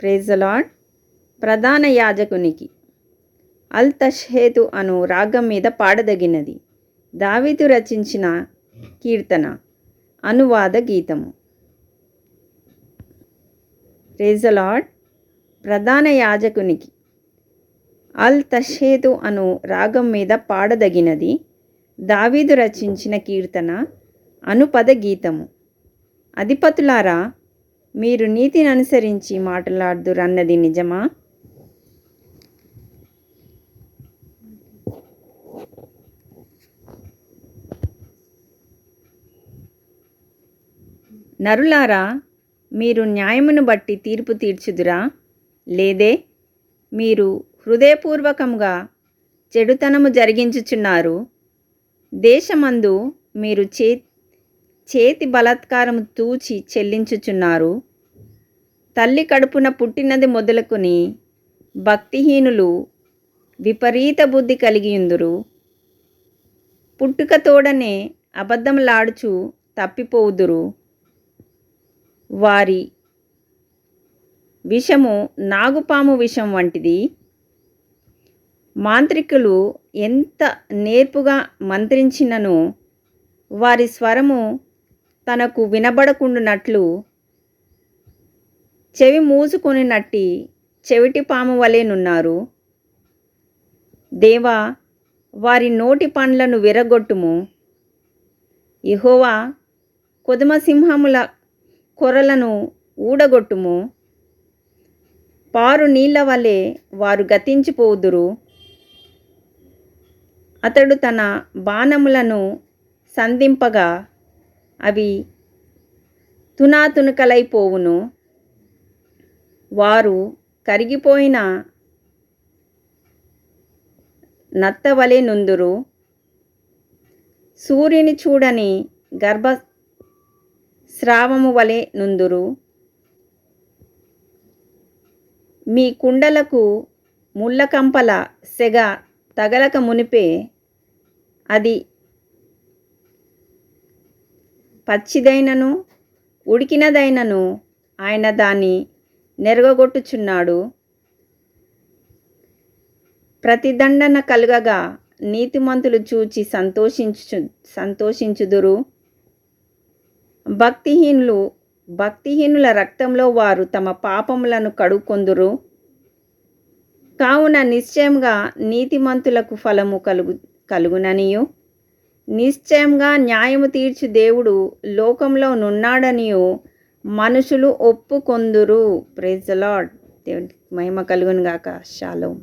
Praise the Lord ప్రధాన యాజకునికి అల్ తష్హేతు అను రాగం మీద పాడదగినది. దావీదు రచించిన కీర్తన అనువాద గీతము. ప్రేజలాడ్ ప్రధాన యాజకునికి అల్ తషేదు అను రాగం మీద పాడదగినది దావీదు రచించిన కీర్తన అనుపద గీతము. అధిపతులారా మీరు నీతిని అనుసరించి మాట్లాడుదురన్నది నిజమా? నరులారా మీరు న్యాయమును బట్టి తీర్పు తీర్చుదురా? లేదే మీరు హృదయపూర్వకంగా చెడుతనము జరిగించుచున్నారు. దేశమందు మీరు చే చేతి బలాత్కారము తూచి చెల్లించుచున్నారు. తల్లి కడుపున పుట్టినది మొదలుకొని భక్తిహీనులు విపరీత బుద్ధి కలిగియుందురు. పుట్టుక తోడనే అబద్ధములాడుచు తప్పిపోవుదురు. వారి విషము నాగుపాము విషం వంటిది. మాంత్రికులు ఎంత నేర్పుగా మంత్రించినను వారి స్వరము తనకు వినబడకుండునట్లు చెవి మూసుకొనినట్టి చెవిటి పాము వలెనున్నారు దేవా వారి నోటి పండ్లను విరగొట్టుము. ఇహోవా కొదుమసింహముల కొరలను ఊడగొట్టుము. పారు నీళ్ళ వలె వారు గతించిపోదురు. అతడు తన బాణములను సంధింపగా అవి తునాతునకలైపోవును. వారు కరిగిపోయిన నత్తవలే నుందురు. సూర్యుని చూడని గర్భ స్రావము వలె నుందురు. మీ కుండలకు ముళ్ళకంపల సెగ తగలక మునిపే అది పచ్చిదైనను ఉడికినదైనను ఆయన దాన్ని నెరగొట్టుచున్నాడు ప్రతిదండన కలుగగా నీతిమంతులు చూచి సంతోషించు సంతోషించుదురు. భక్తిహీనులు భక్తిహీనుల రక్తంలో వారు తమ పాపములను కడుక్కొందురు కావున నిశ్చయంగా నీతిమంతులకు ఫలము కలుగు కలుగుననియు. నిశ్చయంగా న్యాయము తీర్చు దేవుడు లోకంలో నున్నాడనియు మనుషులు ఒప్పుకొందురు. ప్రైజ్ లాడ్ దేవునికి మహిమ కలుగును గాక షాలోం